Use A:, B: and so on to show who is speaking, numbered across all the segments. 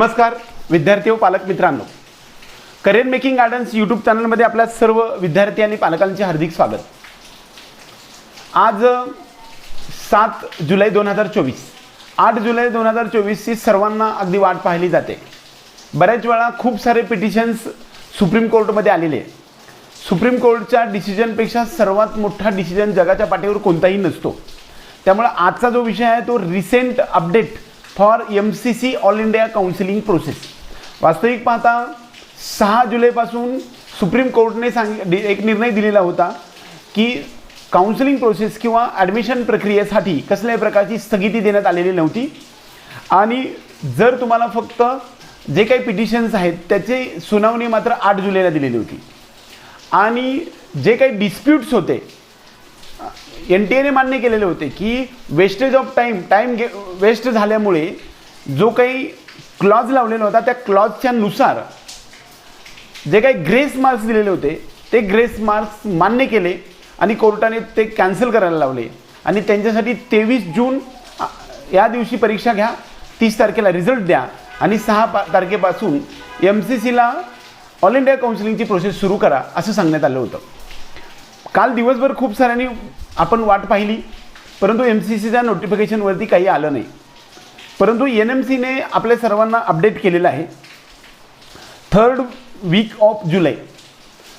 A: नमस्कार विद्यार्थी व पालक मित्रांनो. करिअर मेकिंग गार्डन्स यूट्यूब चॅनलमध्ये आपल्या सर्व विद्यार्थी आणि पालकांचे हार्दिक स्वागत. आज सात जुलै दोन हजार चोवीस. आठ जुलै दोन हजार चोवीसची सर्वांना अगदी वाट पाहिली जाते. बऱ्याच वेळा खूप सारे पिटिशन्स सुप्रीम कोर्टमध्ये आलेले आहे सुप्रीम कोर्टच्या डिसिजनपेक्षा सर्वात मोठा डिसिजन जगाच्या पाठीवर कोणताही नसतो. त्यामुळे आजचा जो विषय आहे तो recent update for M C C all India counselling process वास्तविक पाहता सहा जुलैपासून सुप्रीम कोर्टने सांग एक निर्णय दिलेला होता की काउन्सिलिंग प्रोसेस किंवा ॲडमिशन प्रक्रियेसाठी कसल्याही प्रकारची स्थगिती देण्यात आलेली नव्हती. आणि जर तुम्हाला फक्त जे काही पिटिशन्स आहेत त्याची सुनावणी मात्र आठ जुलैला दिलेली होती. आणि जे काही डिस्प्यूट्स होते एन टी एने मान्य केलेले होते की वेस्टेज ऑफ टाईम टाईम गे वेस्ट झाल्यामुळे जो काही क्लॉज लावलेला होता त्या क्लॉजच्या नुसार जे काही ग्रेस मार्क्स दिलेले होते ते ग्रेस मार्क्स मान्य केले आणि कोर्टाने ते कॅन्सल करायला लावले. आणि त्यांच्यासाठी तेवीस जून या दिवशी परीक्षा घ्या तीस तारखेला रिझल्ट द्या आणि सहा पा तारखेपासून एम सी सीला ऑल इंडिया काउन्सिलिंगची प्रोसेस सुरू करा असं सांगण्यात आलं होतं. काल दिवसभर खूप साऱ्यांनी आपण वाट पाहिली परंतु एम सी सीच्या नोटिफिकेशनवरती काही आलं नाही. परंतु एन एम सीने आपल्या सर्वांना अपडेट केलेलं आहे. थर्ड वीक ऑफ जुलै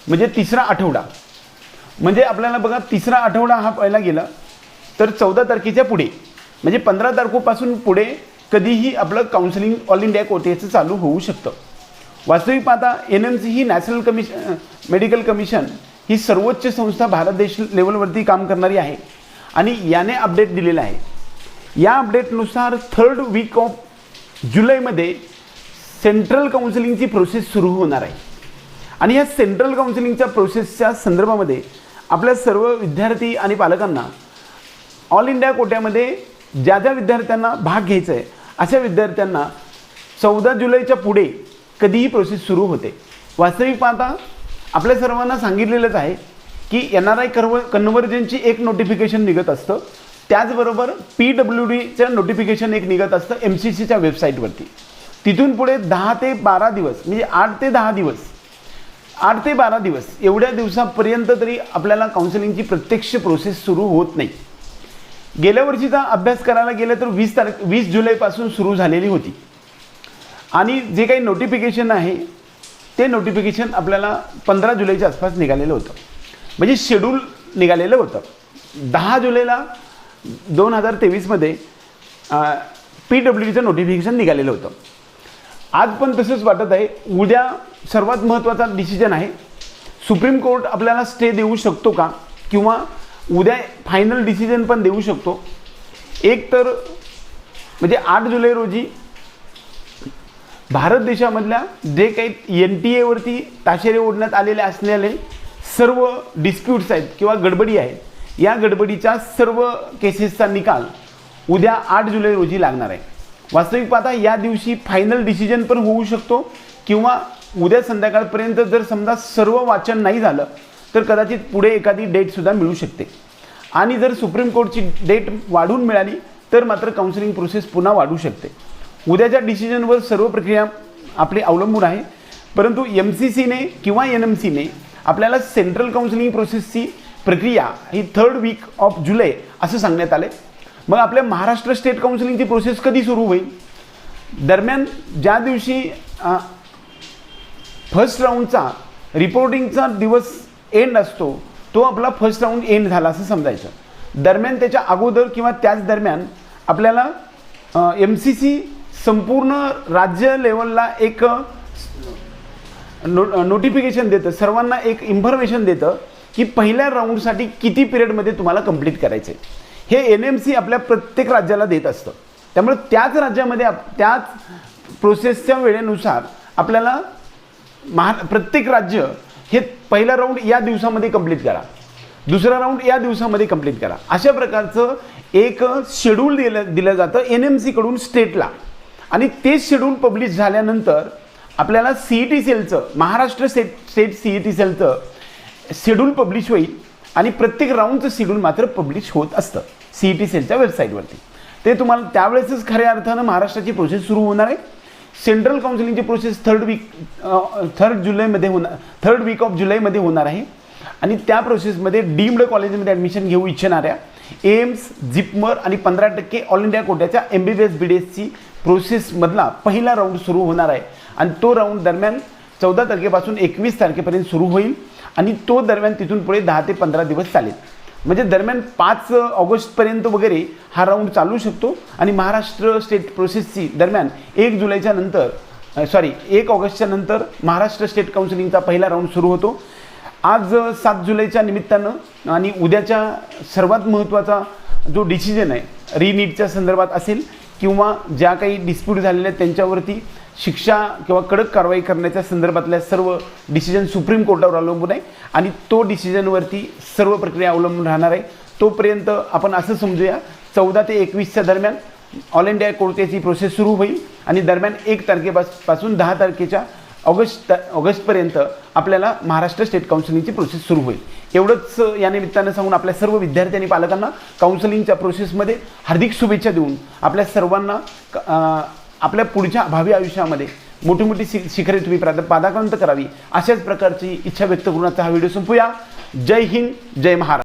A: म्हणजे तिसरा आठवडा. म्हणजे आपल्याला बघा तिसरा आठवडा हा पहिला गेला तर चौदा तारखेच्या पुढे म्हणजे पंधरा तारखेपासून पुढे कधीही आपलं काउन्सिलिंग ऑल इंडिया कोटेचं चालू होऊ शकतं. वास्तविक पाहता एन एम सी ही नॅशनल कमिशन मेडिकल कमिशन ही सर्वोच्च संस्था भारत देश लेवलवरती काम करणारी आहे. आणि याने अपडेट दिलेला आहे. या अपडेटनुसार थर्ड वीक ऑफ जुलैमध्ये सेंट्रल काउन्सिलिंगची प्रोसेस सुरू होणार आहे. आणि या सेंट्रल काउन्सिलिंगच्या प्रोसेसच्या संदर्भामध्ये आपल्या सर्व विद्यार्थी आणि पालकांना ऑल इंडिया कोट्यामध्ये ज्या ज्या विद्यार्थ्यांना भाग घ्यायचा आहे अशा विद्यार्थ्यांना चौदा जुलैच्या पुढे कधीही प्रोसेस सुरू होते. वास्तविक पाहता आपल्या सर्वांना सांगितलेलंच आहे की एन आर आय कर्व कन्व्हर्जनची एक नोटिफिकेशन निघत असतं. त्याचबरोबर पी डब्ल्यू डीचं नोटिफिकेशन एक निघत असतं एम सी सीच्या वेबसाईटवरती तिथून पुढे दहा ते बारा दिवस म्हणजे आठ ते दहा दिवस आठ ते बारा दिवस एवढ्या दिवसापर्यंत तरी आपल्याला काउन्सिलिंगची प्रत्यक्ष प्रोसेस सुरू होत नाही. गेल्या वर्षीचा अभ्यास करायला गेलं तर वीस तारख वीस जुलैपासून सुरू झालेली होती. आणि जे काही नोटिफिकेशन आहे ते नोटिफिकेशन आपल्याला पंधरा जुलैच्या आसपास निघालेलं होतं. म्हणजे शेड्यूल निघालेलं होतं. दहा जुलैला दोन हजार तेवीसमध्ये पी डब्ल्यू डीचं नोटिफिकेशन निघालेलं होतं. आज पण तसंच वाटत आहे. उद्या सर्वात महत्त्वाचा डिसिजन आहे सुप्रीम कोर्ट आपल्याला स्टे देऊ शकतो का? किंवा उद्या फायनल डिसिजन पण देऊ शकतो. एक तर म्हणजे आठ जुलै रोजी भारत देशामधल्या जे काही एन टी एवरती ताशेरे ओढण्यात आलेले असलेले सर्व डिस्प्यूट्स आहेत किंवा गडबडी आहेत या गडबडीच्या सर्व केसेसचा निकाल उद्या आठ जुलै रोजी लागणार आहे. वास्तविक पाहता या दिवशी फायनल डिसिजन पण होऊ शकतो किंवा उद्या संध्याकाळपर्यंत जर समजा सर्व वाचन नाही झालं तर कदाचित पुढे एखादी डेटसुद्धा मिळू शकते. आणि जर सुप्रीम कोर्टची डेट वाढवून मिळाली तर मात्र काउन्सिलिंग प्रोसेस पुन्हा वाढू शकते. उद्याच्या डिसिजनवर सर्व प्रक्रिया आपली अवलंबून आहे परंतु एम सी सीने किंवा एन एम सीने आपल्याला सेंट्रल काउन्सिलिंग प्रोसेसची प्रक्रिया ही थर्ड वीक ऑफ जुलै असं सांगण्यात आलं मग आपल्या महाराष्ट्र स्टेट काउन्सिलिंगची प्रोसेस कधी सुरू होईल? दरम्यान ज्या दिवशी फर्स्ट राऊंडचा रिपोर्टिंगचा दिवस एंड असतो तो आपला फर्स्ट राऊंड एंड झाला असं समजायचं. दरम्यान त्याच्या अगोदर किंवा त्याच दरम्यान आपल्याला एम सी सी संपूर्ण राज्य लेवलला एक नो नोटिफिकेशन देतं. सर्वांना एक इन्फॉर्मेशन देतं की पहिल्या राऊंडसाठी किती पिरियडमध्ये तुम्हाला कंप्लीट करायचं आहे हे एन एम सी आपल्या प्रत्येक राज्याला देत असतं. त्यामुळे त्याच राज्यामध्ये आप त्याच प्रोसेसच्या वेळेनुसार आपल्याला महा प्रत्येक राज्य हे पहिला राऊंड या दिवसामध्ये कंप्लीट करा. दुसरा राऊंड या दिवसामध्ये कंप्लीट करा. अशा प्रकारचं एक शेड्यूल दिलं दिलं जातं एन एम सीकडून स्टेटला आणि तेच शेड्यूल पब्लिश झाल्यानंतर आपल्याला C E T सेलचं Maharashtra CET state C E T सेलचं schedule publish होईल आणि प्रत्येक राऊंडचं शेड्यूल मात्र पब्लिश होत असतं सी ई टी सेलच्या वेबसाईटवरती ते तुम्हाला त्यावेळेसच खऱ्या अर्थानं महाराष्ट्राची प्रोसेस सुरू होणार आहे. सेंट्रल काउन्सिलिंगची प्रोसेस थर्ड वीक थर्ड जुलैमध्ये होणार थर्ड वीक ऑफ जुलैमध्ये होणार आहे. आणि त्या प्रोसेसमध्ये डीम्ड कॉलेजमध्ये ॲडमिशन घेऊ इच्छिणाऱ्या एम्स जिपमर आणि पंधरा टक्के all India कोट्याच्या M B B S B D एसची प्रोसेसमधला पहिला राऊंड सुरू होणार आहे. आणि तो राऊंड दरम्यान चौदा तारखेपासून एकवीस तारखेपर्यंत सुरू होईल आणि तो दरम्यान तिथून पुढे दहा ते पंधरा दिवस चालेल. म्हणजे दरम्यान पाच ऑगस्टपर्यंत वगैरे हा राऊंड चालू शकतो आणि महाराष्ट्र स्टेट प्रोसेसची दरम्यान एक जुलैच्या नंतर सॉरी एक ऑगस्टच्या नंतर महाराष्ट्र स्टेट काउन्सिलिंगचा पहिला राऊंड सुरू होतो. आज सात जुलैच्या निमित्तानं आणि उद्याच्या सर्वात महत्त्वाचा जो डिसिजन आहे रिनीटच्या संदर्भात असेल किंवा ज्या काही डिस्प्यूट झालेल्या आहेत त्यांच्यावरती शिक्षा किंवा कडक कारवाई करण्याच्या संदर्भातल्या सर्व डिसिजन सुप्रीम कोर्टावर अवलंबून आहे आणि तो डिसिजनवरती सर्व प्रक्रिया अवलंबून राहणार आहे. तोपर्यंत आपण असं समजूया चौदा ते एकवीसच्या दरम्यान ऑल इंडिया कोर्टाची प्रोसेस सुरू होईल आणि दरम्यान एक तारखेपासून दहा तारखेच्या ऑगस्ट ऑगस्टपर्यंत आपल्याला महाराष्ट्र स्टेट काउन्सिलिंगची प्रोसेस सुरू होईल. एवढंच या निमित्तानं सांगून आपल्या सर्व विद्यार्थी आणि पालकांना काउन्सिलिंगच्या प्रोसेसमध्ये हार्दिक शुभेच्छा देऊन आपल्या सर्वांना आपल्या पुढच्या भावी आयुष्यामध्ये मोठी मोठी शि शिखरे तुम्ही प्राद पादाकांत करावी अशाच प्रकारची इच्छा व्यक्त करून आता हा व्हिडिओ संपूया. जय हिंद जय महाराष्ट्र.